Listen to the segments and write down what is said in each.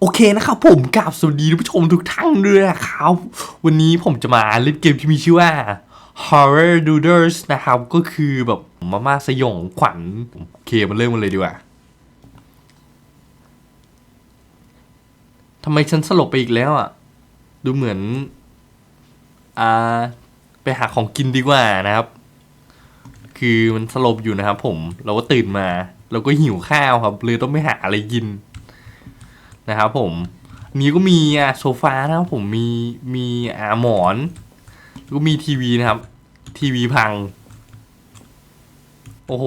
โอเคนะครับผมกราบสวัสดีท่านผู้ชมทุกท่านด้วยนะครับ วันนี้ผมจะมาเล่นเกมที่มีชื่อว่า Horror Doodles นะครับ ก็คือแบบมาม่าสยองขวัญโอเคมาเริ่มกันเลยดีกว่าทำไมฉันสลบไปอีกแล้วอะ ดูเหมือน อ่า ไปหาของกินดีกว่านะครับ คือมันสลบอยู่นะครับผมเราก็ตื่นมา เราก็หิวข้าวครับเลยต้องไปหาอะไรกิน นะครับผมอันนี้ก็มีอะโซฟานะครับผมมีมีอ่าหมอนก็มีทีวีนะครับ ทีวีพัง โอ้โห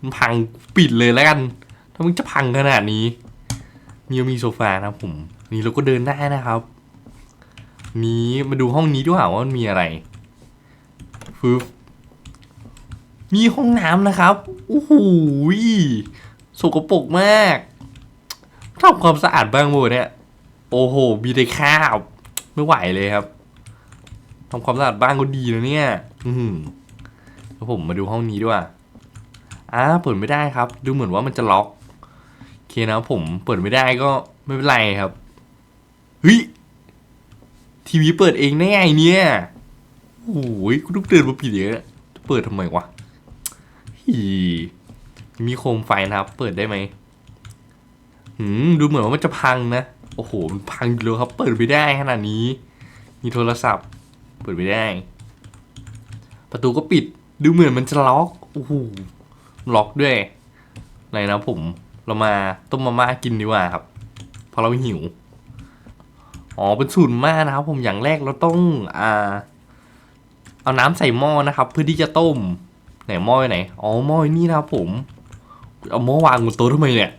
มันพังปิดเลยแล้วกัน ถ้ามึงจะพังขนาดนี้นี่มีโซฟานะครับผม นี่เราก็เดินได้นะครับ นี้มาดูห้องนี้ด้วยว่ามันมีอะไรฟึบมีห้องน้ำนะครับโอ้โหสกปรกมาก ทำความสะอาดบ้างโมเนี่ย โอ้โห มีแต่ข้าวไม่ไหวเลยครับทำความสะอาดบ้างก็ดีนะเนี่ย อืมแล้วผมมาดูห้องนี้ด้วยอ่าเปิดไม่ได้ครับ ดูเหมือนว่ามันจะล็อกโอเคนะผมเปิดไม่ได้ก็ไม่เป็นไรครับเฮ้ยทีวีเปิดเองได้ไงเนี่ยโอ้ยกูต้องเดินมาปิดเยอะเปิดทำไมวะฮีมีโคมไฟนะครับ เปิดได้ไหม ดูเหมือนว่ามันจะพังนะ โอ้โห มันพังอยู่แล้วครับ เปิดไม่ได้ขนาดนี้ มีโทรศัพท์ เปิดไม่ได้ ประตูก็ปิด ดูเหมือนมันจะล็อก โอ้โห ล็อกด้วยไรนะผม เรามาต้มมาม่ากินดีกว่าครับ เพราะเราหิว อ๋อ เป็นสูตรมานะครับ ผม อย่างแรกเราต้อง อ่า เอาน้ำใส่หม้อนะครับ เพื่อที่จะต้ม ไหนหม้อไหน อ๋อ หม้อนี่นะครับผม เอาหม้อวางบนโต๊ะทำไมเนี่ย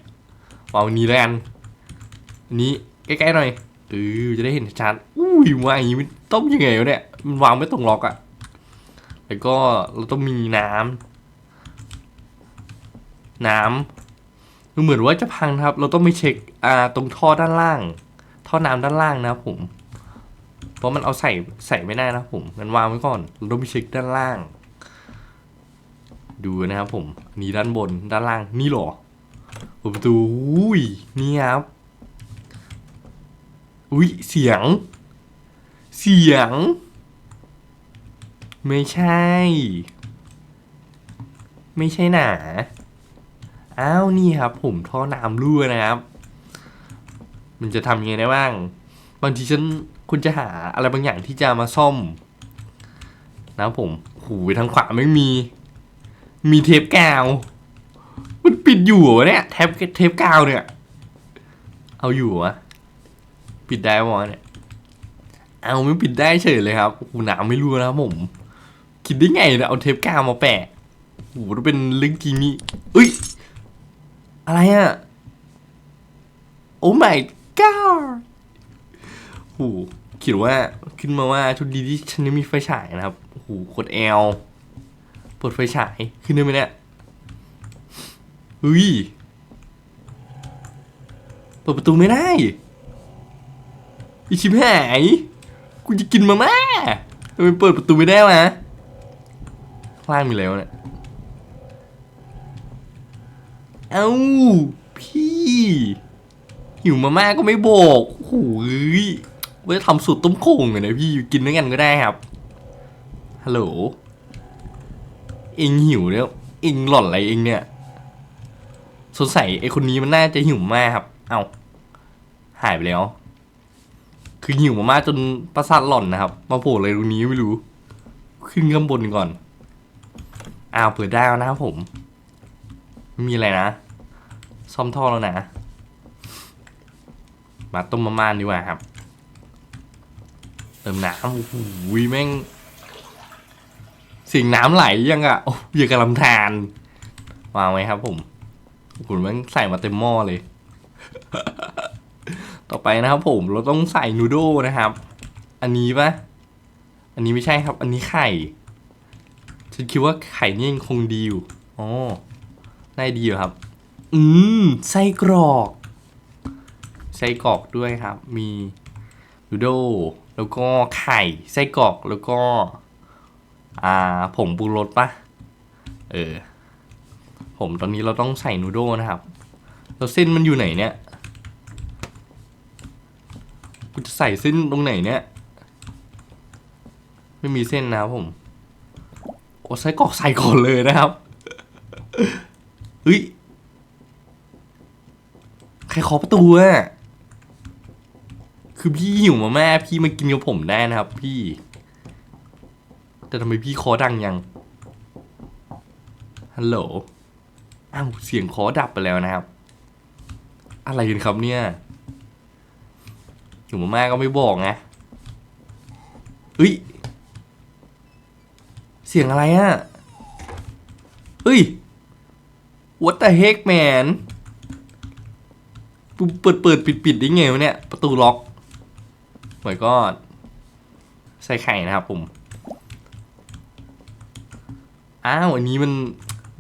วางอันนี้แล้วกันนี้ใกล้ๆหน่อยเออจะได้เห็นชัดอุ้ยวางอย่างนี้มันต้มยังไงวะเนี่ยมันวางไม่ตรงล็อกอะแล้วก็เราต้องมีน้ำน้ำดูเหมือนว่าจะพังครับ เราต้องไปเช็คอ่าตรงท่อด้านล่าง ท่อน้ำด้านล่างนะครับผม เพราะมันเอาใส่ใส่ไม่ได้นะผมงั้นวางไว้ก่อนเราต้องไปเช็คด้านล่าง ดูนะครับผมนี่ด้านบนด้านล่างนี่หรอ เปิดประตูอุ้ยนี่ครับอุ้ยเสียง เสียง ไม่ใช่ ไม่ใช่หนาอ้าวนี่ครับ ผมท่อน้ำรั่วนะครับ มันจะทำยังไงได้บ้าง บางทีฉันคุณจะหาอะไรบางอย่างที่จะมาซ่อม นะผมหูทางขวาไม่มี มีเทปกาว ปิดอยู่วะเนี่ยเทปเทปกาวเนี่ย เอาอยู่วะปิดได้ปะวะเนี่ยเอาไม่ปิดได้เฉยเลยครับโอ้หนาวไม่รู้นะครับผม คิดได้ไงเนี่ยเอาเทปกาวมาแปะโอ้โหต้องเป็นเรื่องจริงนี่เอ้ย อะไรอะโอ้ my god โอ้โหเขียนว่าขึ้นมาว่าชุดดีที่ฉันนี้มีไฟฉายนะครับโอ้โหกด L เปิดไฟฉายขึ้นได้ไหมเนี่ย เฮ้ยเปิดประตูไม่ได้อีชิบหายกูจะกินมาม่าทำไมเปิดประตูไม่ได้วะข้างล่างมีแล้วเนี่ยเอ้าพี่ หิวมาม่าก็ไม่บอกโอ้โหยว่าจะทำสูตรต้มโค้งเลยนะพี่กินด้วยกันก็ได้ครับฮัลโหลเองหิวแล้วเองหล่อนอะไรเองเนี่ย สงสัยไอคนนี้มันน่าจะหิวมากครับ เอาหายไปแล้ว คือหิวมากๆจนประสาทหล่อนนะครับมาโผล่อะไรตรงนี้ไม่รู้ ขึ้นข้างบนก่อน อ้าวเปิดได้แล้วนะครับผมไม่มีอะไรนะ ซ่อมท่อแล้วนะ มาต้มมาม่าดีกว่าครับ เติมน้ำโอ้โหแม่งสียงน้ำไหลยังอะโอ้ยอย่างกำลังทานวางไว้ครับผม คุณแม่งใส่มาเต็มหม้อเลย ต่อไปนะครับผมเราต้องใส่นูโดนะครับ อันนี้ปะอันนี้ไม่ใช่ครับ อันนี้ไข่ ฉันคิดว่าไข่นี่ยังคงดีอยู่อ๋อได้ดีอยู่ครับ อืมไส้กรอกไส้กรอกด้วยครับ มีนูโดแล้วก็ไข่ไส้กรอกแล้วก็ อ่าผงปรุงรสปะเออ ผมตอนนี้เราต้องใส่นูโดนะครับแล้วเส้นมันอยู่ไหนเนี่ยกูจะใส่เส้นตรงไหนเนี่ย ไม่มีเส้นนะครับผมโอ้ใส่กรอกใส่ก่อนเลยนะครับเฮ้ยใครเคาะประตูอะคือพี่หิวมาแม่พี่มากินกับผมได้นะครับ พี่ แต่ทำไมพี่คอดังยังฮัลโหล อ้าวเสียงคอดับไปแล้วนะครับ อะไรกันครับเนี่ยหิวมาแม่ก็ไม่บอกไงเฮ้ย เสียงอะไรอะเฮ้ย what the heck man เปิดเปิดปิดปิดได้ไงวะเนี่ย ประตูล็อกหมายก็ใส่ไข่นะครับผม อ้าว อันนี้มัน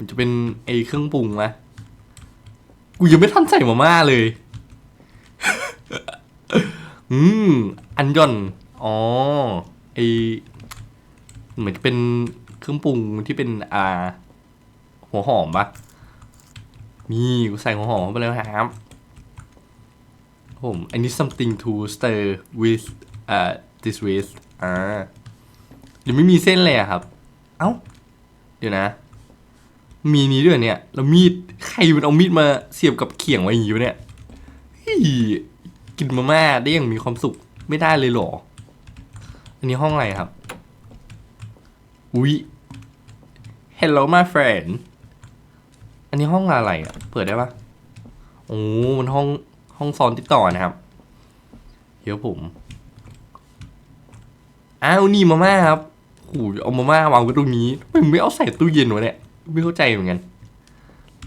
มันจะเป็นไอเครื่องปรุงมะกูยังไม่ทันใส่มาม่าเลย อืม อันยอน อ๋อ ไอเหมือนจะเป็นเครื่องปรุงที่เป็นอ่า หัวหอมปะมีกูใส่หัวหอมเข้าไปแล้วครับ ผม I need something to stir with uh this with อ่าเดี๋ยวไม่มีเส้นเลยอะครับ เอ้า เดี๋ยวนะ มีนี้ด้วยเนี่ย แล้วมีดใครมันเอามีดมาเสียบกับเขียงไว้อยู่เนี่ยกินมาม่าได้อย่างมีความสุขไม่ได้เลยหรอ อันนี้ห้องอะไรครับ อุ๊ย Hello my friend อันนี้ห้องอะไรอะ เปิดได้ปะโอ้ มันห้องห้องซ้อนติดต่อนะครับ เดี๋ยวผม อ้าวนี่มาม่าครับโอ้ยเอามาม่าวางไว้ตรงนี้ทำไมไม่เอาใส่ตู้เย็นวะเนี่ย ไม่เข้าใจเหมือนกัน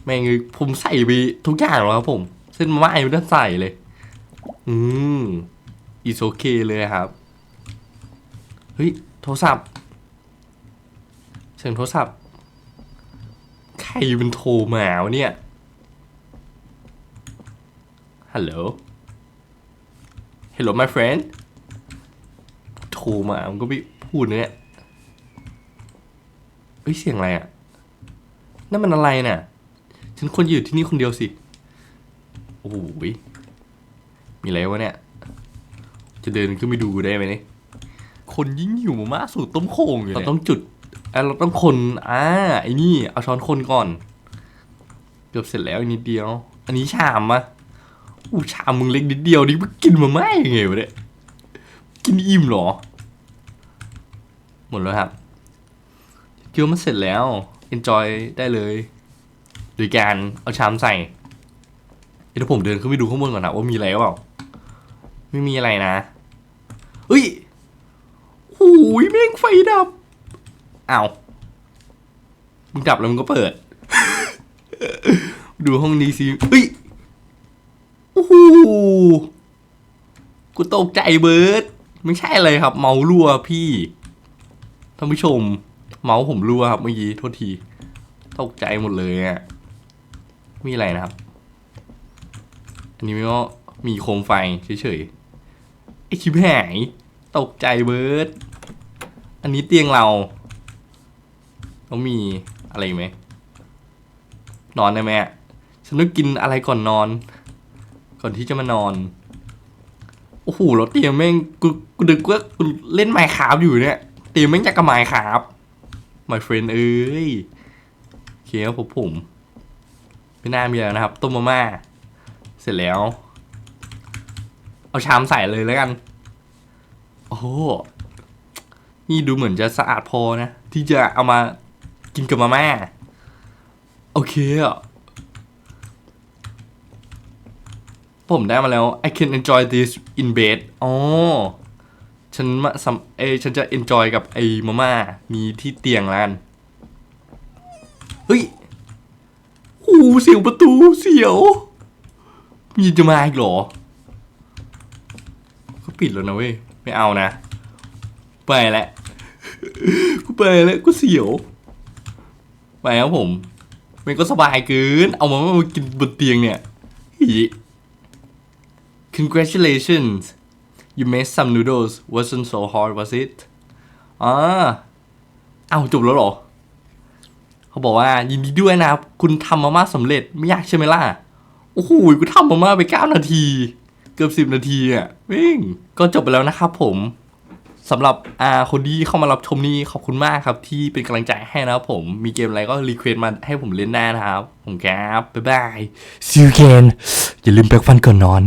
แม่งเลยผมใส่ไปทุกอย่างแล้วครับผม เส้นมาม่าไม่ได้ใส่เลย อืม is okay เลยครับ เฮ้ย โทรศัพท์เสียงโทรศัพท์ ใครเป็นโทรมาวะเนี่ย ฮัลโหล Hello my friend โทรมา มันก็ไม่พูดเนี่ยเฮ้ย เสียงอะไรอะ นั่นมันอะไรน่ะฉันควรอยู่ที่นี่คนเดียวสิ โอ้โหยมีอะไรวะเนี่ย จะเดินขึ้นไปดูได้ไหมเนี่ย คนยิ่งหิวมาม่าสูตรต้มโค้งอยู่เนี่ยเราต้องจุดอะเราต้องคนอ่าไอ้นี่ เอาช้อนคนก่อน เกือบเสร็จแล้วอีกนิดเดียว อันนี้ชามอะอู้ชามมึงเล็กนิดเดียวนี่มึงกินมาม่ายังไงวะเนี่ย กินอิ่มเหรอ หมดแล้วครับเกี๊ยวมันเสร็จแล้ว enjoy ได้เลย โดยการเอาชามใส่เดี๋ยวผมเดินขึ้นไปดูข้างบนก่อนนะว่ามีอะไรเปล่าไม่มีอะไรนะเฮ้ยโอ้ยแม่งไฟดับอ้าวมึงดับแล้วมึงก็เปิด ดูห้องนี้สิเฮ้ยโอ้โหกูตกใจเบิร์ดไม่ใช่อะไรครับ เมารั่วพี่ท่านผู้ชม เมาส์ผมรั่วครับเมื่อกี้โทษที ตกใจหมดเลยอะมีอะไรนะครับ อันนี้ก็มีโคมไฟเฉยๆไอชิบหายตกใจเบิร์ดอันนี้เตียงเราต้องมีอะไรไหมนอนได้ไหมอะฉันต้องกินอะไรก่อนนอน ก่อนที่จะมานอน โอ้โหแล้วเตียงแม่งกูกูดึกว่ากูเล่นไมค์คราฟอยู่เนี่ย เตียงแม่งจะกระไมค์คราฟ my friend เอ้ยโอเคครับผมผมไม่น่ามีแล้วนะครับต้มมาม่าเสร็จแล้ว เอาชามใส่เลยแล้วกัน โอ้โหนี่ดูเหมือนจะสะอาดพอนะ ที่จะเอามากินกับมาม่าโอเคอะผมได้มาแล้ว I can enjoy this in bed อ๋อ ฉันมาสัมเอฉันจะ enjoy กับไอ้มาม่านี้ที่เตียงแล้วกัน เฮ้ยโอ้เสียงประตูเสียว มีจะมาอีกเหรอก็ปิดแล้วนะเว้ย ไม่เอานะ ไปแล้วกูไปแล้วกูเสียว ไปครับผม มันก็สบายเกิน เอามามากินบนเตียงเนี่ย Congratulations you made some noodles wasn't so hard was it อ่าเอาจบแล้วเหรอ เขาบอกว่ายินดีด้วยนะครับคุณทำมาม่าสำเร็จไม่ยากใช่ไหมล่ะ โอ้โหกูทำมาม่าไปเก้านาที เกือบสิบนาทีอะวิ่ง ก็จบไปแล้วนะครับผมสำหรับอ่าคนที่เข้ามารับชมนี่ขอบคุณมากครับ ที่เป็นกำลังใจให้นะครับผม มีเกมอะไรก็รีเควสต์มาให้ผมเล่นได้นะครับ ผมครับบ๊ายบาย see you again อย่าลืมแปรงฟันก่อนนอน